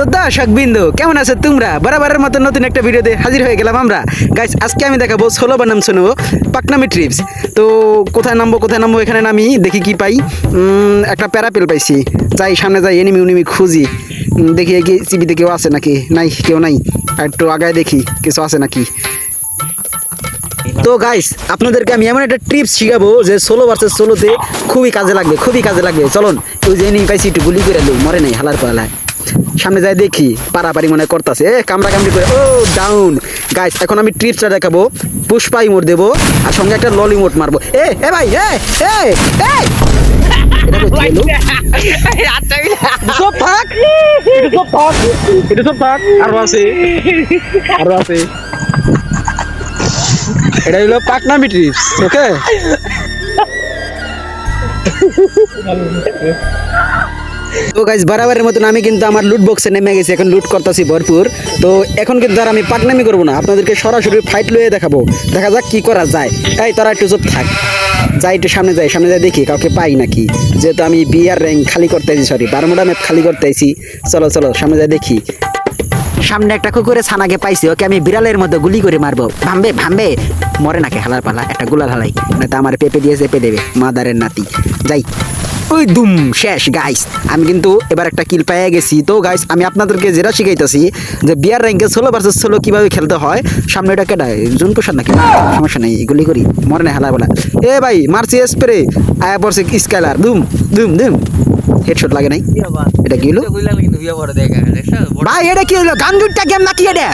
তো দর্শক বিন্দু, কেমন আছো তোমরা? বরাবরের মতো নতুন একটা ভিডিওতে হাজির হয়ে গেলাম আমরা। গাইস আজকে আমি দেখাবো ষোলো বানাম শোনো পাকনামি ট্রিপস তো কোথায় নামবো কোথায় নামবো, এখানে নামি, দেখি কি পাই। একটা প্যারাপেল পাইছি। যাই, সামনে যাই, এনিমি উনিমি খুঁজি। দেখি কি চিবিতে কেউ আছে নাকি? নাই, কেউ নাই। একটু আগায় দেখি, কিছু আছে নাকি? তো গাইস আপনাদেরকে আমি এমন একটা ট্রিপস শিখাবো যে সোলো ভার্সেস সোলোতে খুবই কাজে লাগবে, খুবই কাজে লাগবে। চলুন ওই যে নিয়ে পাইছি, একটু গুলি করে লই মরে নাই, হালার পালায়। সামনে যাই দেখি পারাপারি মনে করতেছে। এ কামড়া কামড়ি করে ও ডাউন গাইস এখন আমি ট্রিপসটা দেখাবো পুষ্পা ইমোট দেবো আর সঙ্গে একটা লল ইমোট মারবো। এ এ ভাই এ এ এ! এটা হলো পাকনামি ট্রিপস ওকে তো গাইজ বরাবরের মতন আমি কিন্তু আমার লুট বক্সে নেমে গেছি, এখন লুট করতেছি ভরপুর। তো এখন কিন্তু আর আমি পাকনামি করব না, আপনাদেরকে সরাসরি ফাইট লয়ে দেখাবো। দেখা যাক কি করা যায়। এই, তোরা একটু চুপ থাক। যাই, একটু সামনে যাই সামনে যাই দেখি কাউকে পাই নাকি। যেহেতু আমি বিয়ার র্যাঙ্ক খালি করতে আইছি সরি বারমুডা ম্যাপ খালি করতে আইছি। চলো চলো, সামনে যাই দেখি। সামনে একটা কুকুরে ছানাকে পাইছি, ওকে আমি বিড়ালের মতো গুলি করে মারবো। ভামবে ভামবে! মরে নাকি হালার পালা, একটা গুলাল হালাই, নয়তো আমার পেপে দিয়ে চেপে দেবে, মাদারের নাতি। যাই। ওই দুম শেষ গাইস আমি কিন্তু এবার একটা কিল পেয়ে গেছি। তো গাইস আমি আপনাদেরকে যেটা শিখাইতেছি যে বিয়ার র্যাঙ্কে ষোলো ভার্সেস ষোলো কীভাবে খেলতে হয় সামনে এটা কেটা জুন প্রসাদ নাকি? সমস্যা নেই গুলি করি। মরে না হালার পালা এ ভাই মারছি স্প্রে আয়া পড়ছে স্কাইলার দুম দুম দুম। হেডশট লাগে নাই? এটা কি হলো? ভাই এটা কি হলো গান গেম নাকি এটা?